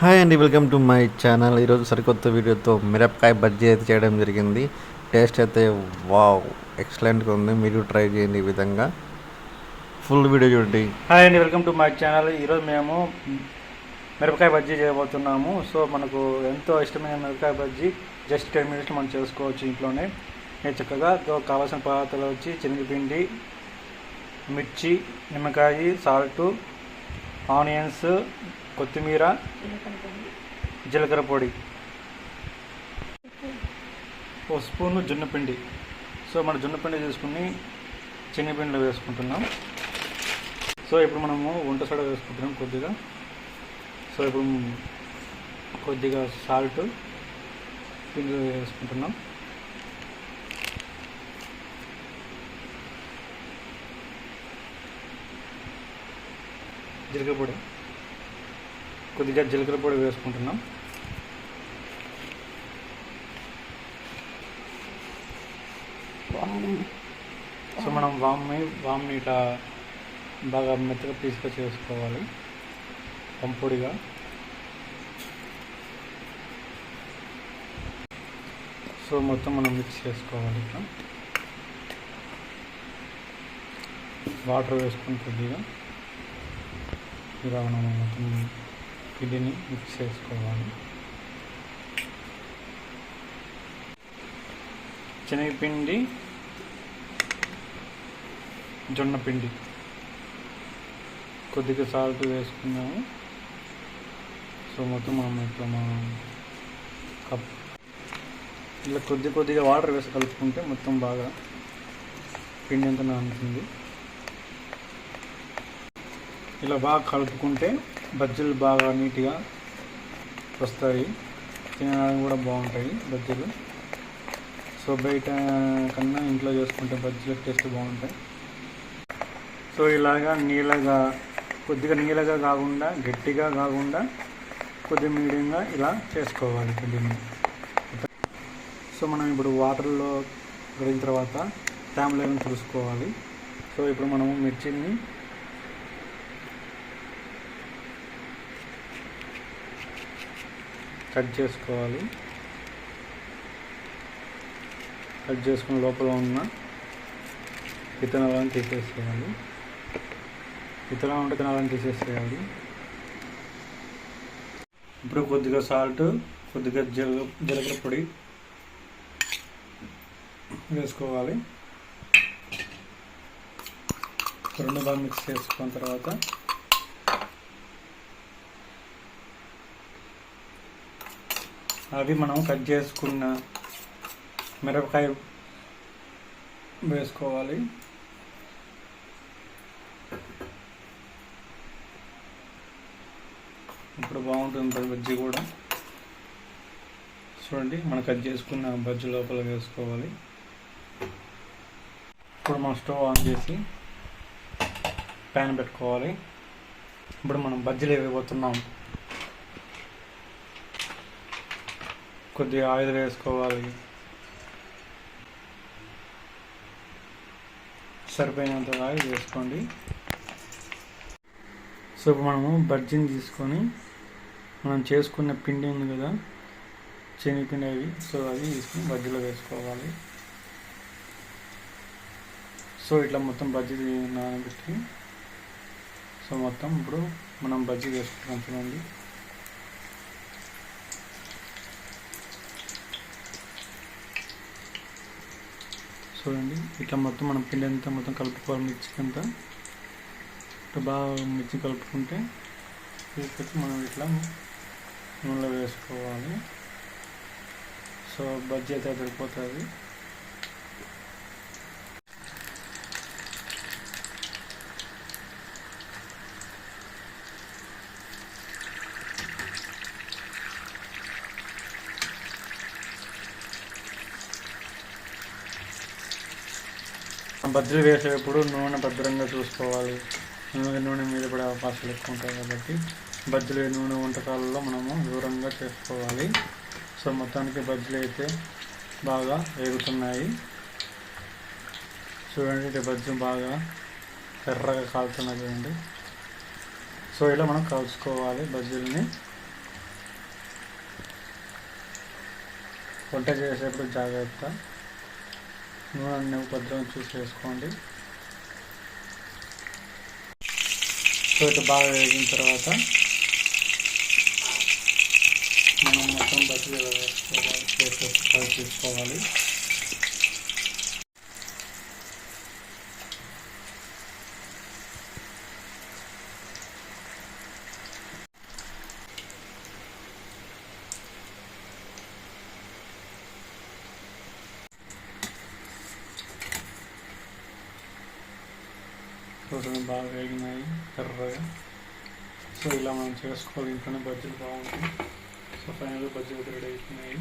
Hi అండి welcome to my channel. ఈరోజు సరికొత్త వీడియోతో మిరపకాయ బజ్జీ అయితే చేయడం జరిగింది. టేస్ట్ అయితే వావ్ ఎక్సలెంట్గా ఉంది. మీరు ట్రై చేయండి ఈ విధంగా. ఫుల్ వీడియో చూడండి. హాయ్ అండి వెల్కమ్ టు మై ఛానల్. ఈరోజు మేము మిరపకాయ బజ్జీ చేయబోతున్నాము. సో మనకు ఎంతో ఇష్టమైన మిరపకాయ బజ్జీ జస్ట్ టెన్ మినిట్స్ మనం చేసుకోవచ్చు ఇంట్లోనే. నేను చక్కగా కావాల్సిన పదార్థాలు వచ్చి శనగపిండి మిర్చి నిమ్మకాయ సాల్ట్ ఆనియన్స్ కొత్తిమీర జీలకర్ర పొడి ఓ స్పూను జొన్నపిండి. సో మన జొన్నపిండి తీసుకుని శనగపిండిలో వేసుకుంటున్నాం. సో ఇప్పుడు మనము వంట సోడా వేసుకుంటున్నాం కొద్దిగా. సో ఇప్పుడు కొద్దిగా సాల్ట్ పిండి వేసుకుంటున్నాం. జీలకర్ర పొడి. కొద్దిగా జీలకర్ర పొడి వేసుకుంటున్నాం. సో మనం వామ్ని వామ్ని ఇట్లా బాగా మెత్తగా పీసుగా చేసుకోవాలి. పంపొడిగా. సో మొత్తం మనం మిక్స్ చేసుకోవాలి ఇట్లా. వాటర్ వేసుకుని కొద్దిగా. ఇలా మనం మొత్తం పిండిని మిక్స్ చేసుకోవాలి. శనగపిండి జొన్న పిండి కొద్దిగా సాల్ట్ వేసుకున్నాము. సో మొత్తం మనం ఇట్లా మనం కప్ ఇలా కొద్ది కొద్దిగా వాటర్ వేసి కలుపుకుంటే మొత్తం బాగా పిండి అంతా నానుతుంది. ఇలా బాగా కలుపుకుంటే బజ్జీలు బాగా నీట్గా వస్తాయి. తినడానికి కూడా బాగుంటాయి బజ్జీలు. సో బయట కన్నా ఇంట్లో చేసుకుంటే బజ్జీల టేస్ట్ బాగుంటాయి. సో ఇలాగా నీళ్ళగా కొద్దిగా నీళ్ళగా కాకుండా గట్టిగా కాకుండా కొద్దిగా మీడియంగా ఇలా చేసుకోవాలి పిండిని. సో మనం ఇప్పుడు వాటర్లో కడిగిన తర్వాత తేమ లేదని చూసుకోవాలి. సో ఇప్పుడు మనము మిర్చిని కట్ చేసుకోవాలి. కట్ చేసుకున్న లోపల ఉన్న విత్తనాలను తీసేసేయాలి. విత్తనాలు ఉంటే విత్తనాలను తీసేసేయాలి. ఇప్పుడు కొద్దిగా సాల్ట్ కొద్దిగా జీల జీలకర్ర పొడి వేసుకోవాలి. రెండు బాగా మిక్స్ చేసుకున్న తర్వాత అవి మనం కట్ చేసుకున్న మిరపకాయ వేసుకోవాలి. ఇప్పుడు బాగుంటుంది బజ్జీ కూడా. చూడండి మనం కట్ చేసుకున్న బజ్జీ లోపల వేసుకోవాలి. ఇప్పుడు మనం స్టవ్ ఆన్ చేసి ప్యాన్ పెట్టుకోవాలి. ఇప్పుడు మనం బజ్జీలు వేయబోతున్నాం కొద్దిగా ఆయిల్ వేసుకోవాలి. సరిపోయినంత ఆయిల్ వేసుకోండి. సో ఇప్పుడు మనము బజ్జీని తీసుకొని మనం చేసుకున్న పిండి ఉంది కదా శనగపిండి అవి సో అవి తీసుకుని బజ్జీలో వేసుకోవాలి. సో ఇట్లా మొత్తం బజ్జీ నానబెట్టి సో మొత్తం ఇప్పుడు మనం బజ్జీ వేసుకుంటాం చూడండి. చూడండి. ఇట్లా మొత్తం మనం పిండి అంతా మొత్తం కలుపుకోవాలి మిర్చి అంతా. ఇట్లా బాగా మిర్చి కలుపుకుంటే తీసుకొచ్చి మనం ఇట్లా నూనెలో వేసుకోవాలి. సో బజ్జీ అయితే సరిపోతుంది. బజ్జీలు వేసేటప్పుడు నూనె భద్రంగా చూసుకోవాలి. నూనె నూనె మీద కూడా అవకాశాలు ఎక్కువ ఉంటాయి కాబట్టి బజ్జీలు నూనె వంటకాలలో మనము దూరంగా చేసుకోవాలి. సో మొత్తానికి బజ్జీలు అయితే బాగా వేగుతున్నాయి చూడండి ఇది బజ్జీ బాగా ఎర్రగా కాలుతున్నాయి చూడండి. సో ఇలా మనం కాల్చుకోవాలి బజ్జీలని. వంట చేసేప్పుడు జాగ్రత్త. నూనె భద్రం చూసి వేసుకోండి సో ఇటు బాగా వేగిన తర్వాత మనం మొత్తం బట్టి వేసుకోవాలి వేసుకోవాలి తీసుకోవాలి చూడండి బాగా వేగినాయి ఎర్రగా. సో ఇలా మనం చేసుకోవాలి ఇంట్లోనే బజ్జీలు బాగుంటాయి సో ఫైనల్గా బజ్జీలు రెడీ అయిపోయినాయి.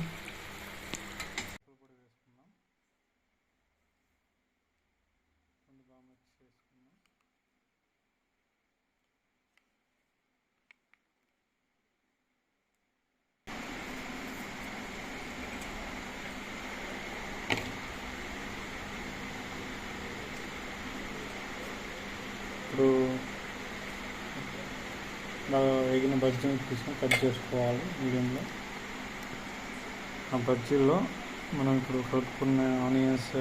ఇప్పుడు బాగా వేగిన బజ్జీని తీసుకొని కట్ చేసుకోవాలి మీడియంలో. ఆ బజ్జీల్లో మనం ఇప్పుడు కలుపుకున్న ఆనియన్స్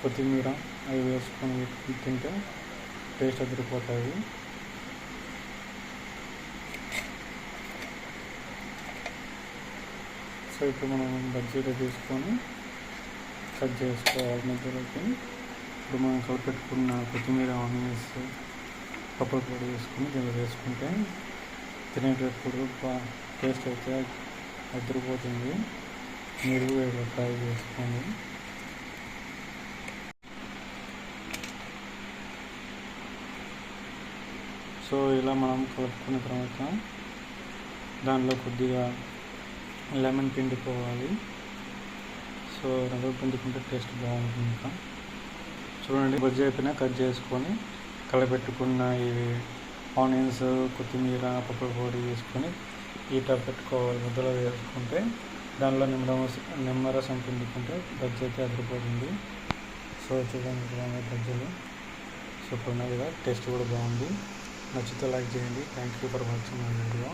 కొత్తిమీర అవి వేసుకొని తింటే టేస్ట్ అదిరిపోతాయి. సో ఇప్పుడు మనం బజ్జీలు తీసుకొని కట్ చేసుకోవాలి మధ్యలోకి. ఇప్పుడు మనం కలిపెట్టుకున్న కొత్తిమీర ఆనియన్స్ పప్పుల పొడి వేసుకుని దీనిలో వేసుకుంటే తినేటప్పుడు టేస్ట్ అయితే అదిరిపోతుంది. మీరు ఇలా ట్రై చేసుకోండి. సో ఇలా మనం కలుపుకున్న తర్వాత దానిలో కొద్దిగా లెమన్ పిండుకోవాలి. సో రవ్వ పిండుకుంటే టేస్ట్ బాగుంటుంది ఇంకా. చూడండి బజ్జీ అయిపోయినా కట్ చేసుకొని కలపెట్టుకున్న ఈ ఆనియన్స్ కొత్తిమీర పప్పుల పొడి వేసుకొని ఈట పెట్టుకోవాలి ముద్దలో వేసుకుంటే దానిలో నిమ్మరసం నిమ్మరసం పిండుకుంటే బజ్జీ అయితే అదిరిపోతుంది. సో చూడండి ఇలా బజ్జీలు. సూపర్ ఉన్నాయి కదా టేస్ట్ కూడా బాగుంది. నచ్చితే లైక్ చేయండి. Thank you for watching my video